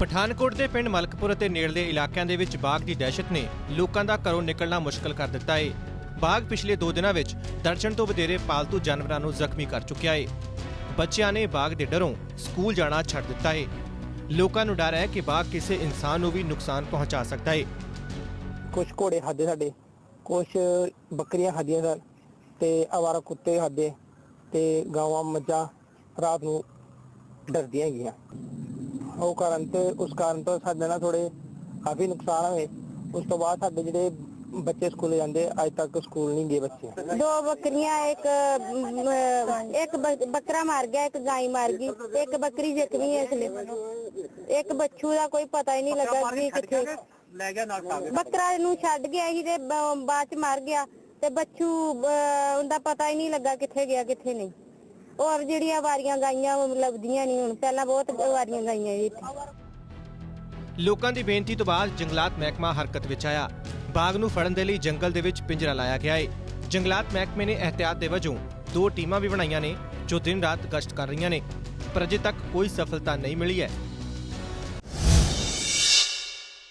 ਪਠਾਨਕੋਟ ਦੇ ਪਿੰਡ ਮਲਕਪੁਰ ਅਤੇ ਨੇੜਲੇ ਇਲਾਕਿਆਂ ਦੇ ਵਿੱਚ ਬਾਗ ਦੀ ਦਹਿਸ਼ਤ ਨੇ ਲੋਕਾਂ ਦਾ ਘਰੋਂ ਨਿਕਲਣਾ ਮੁਸ਼ਕਲ ਕਰ ਦਿੱਤਾ ਏ। ਬਾਗ ਪਿਛਲੇ 2 ਦਿਨਾਂ ਵਿੱਚ ਦਰਜਨ ਤੋਂ ਵਧੇਰੇ ਪਾਲਤੂ ਜਾਨਵਰਾਂ ਨੂੰ ਜ਼ਖਮੀ ਕਰ ਚੁੱਕਿਆ ਏ। ਬੱਚਿਆਂ ਨੇ ਬਾਗ ਦੇ ਡਰੋਂ ਸਕੂਲ ਜਾਣਾ ਛੱਡ ਦਿੱਤਾ ਏ। ਲੋਕਾਂ ਨੂੰ ਡਰ ਹੈ ਕਿ ਬਾਗ ਕਿਸੇ ਇਨਸਾਨ ਨੂੰ ਵੀ ਨੁਕਸਾਨ ਪਹੁੰਚਾ ਸਕਦਾ ਏ। ਕੁਝ ਘੋੜੇ ਖਾਦੇ ਸਾਡੇ ਕੁਝ ਬੱਕਰੀਆਂ ਖਾਦੀਆਂ ਸਨ ਤੇ ਆਵਾਰਾ ਕੁੱਤੇ ਖਾਦੇ, ਤੇ ਗਾਵਾਂ ਮੱਝਾਂ ਰਾਤ ਨੂੰ ਡਰਦੀਆਂ ਹੈਗੀਆਂ। ਉਹ ਕਾਰਨ ਤੇ ਉਸ ਕਾਰਨ ਤੋਂ ਸਾਡੇ ਨਾਲ ਥੋੜੇ ਕਾਫੀ ਨੁਕਸਾਨ ਹੋਏ। ਉਸ ਤੋਂ ਬਾਅਦ ਸਾਡੇ ਜਿਹੜੇ ਬੱਚੇ ਸਕੂਲ ਜਾਂਦੇ ਅੱਜ ਤੱਕ ਸਕੂਲ ਨਹੀਂ ਗਏ ਬੱਚੇ। ਦੋ ਬੱਕਰੀਆਂ ਇੱਕ ਇੱਕ ਬੱਕਰਾ ਮਰ ਗਿਆ ਇੱਕ ਗਾਈ ਮਰ ਗਈ ਇੱਕ ਬੱਕਰੀ ਜ਼ਖਮੀ ਹੈ ਇਸ ਲਈ ਇੱਕ ਬੱਚੂ ਦਾ ਕੋਈ ਪਤਾ ਹੀ ਨਹੀਂ ਲੱਗਾ ਕਿ ਕਿੱਥੇ। ਲੈ ਗਿਆ ਨਾਲ ਬੱਕਰਾ ਨੂੰ ਛੱਡ ਗਿਆ ਸੀ ਤੇ ਬਾਅਦ ਚ ਮਰ ਗਿਆ ਤੇ ਬੱਚੂ ਉਹਦਾ ਪਤਾ ਹੀ ਨਹੀਂ ਲੱਗਾ ਕਿੱਥੇ ਗਿਆ ਕਿੱਥੇ ਨਹੀਂ। ਔਰ ਜਿਹੜੀਆਂ ਵਾਰੀਆਂ ਗਾਈਆਂ ਉਹ ਲੱਭਦੀਆਂ ਨਹੀਂ ਹੁਣ, ਪਹਿਲਾਂ ਬਹੁਤ ਵਾਰੀਆਂ ਗਾਈਆਂ ਸੀ ਇੱਥੇ। ਲੋਕਾਂ ਦੀ ਬੇਨਤੀ ਤੋਂ ਬਾਅਦ ਜੰਗਲਾਤ ਮਹਿਕਮਾ ਹਰਕਤ ਵਿੱਚ ਆਇਆ। ਬਾਗ ਨੂੰ ਫੜਨ ਦੇ ਲਈ ਜੰਗਲ ਦੇ ਵਿੱਚ ਪਿੰਜਰਾ ਲਾਇਆ ਗਿਆ ਏ। ਜੰਗਲਾਤ ਮਹਿਕਮੇ ਨੇ ਅਹਤਿਆਤ ਦੇ ਵਜੋਂ ਦੋ ਟੀਮਾਂ ਵੀ ਬਣਾਈਆਂ ਨੇ, ਜੋ ਦਿਨ ਰਾਤ ਗਸ਼ਤ ਕਰ ਰਹੀਆਂ ਨੇ। ਪਰ ਅਜੇ ਤੱਕ ਕੋਈ ਸਫਲਤਾ ਨਹੀਂ ਮਿਲੀ ਹੈ।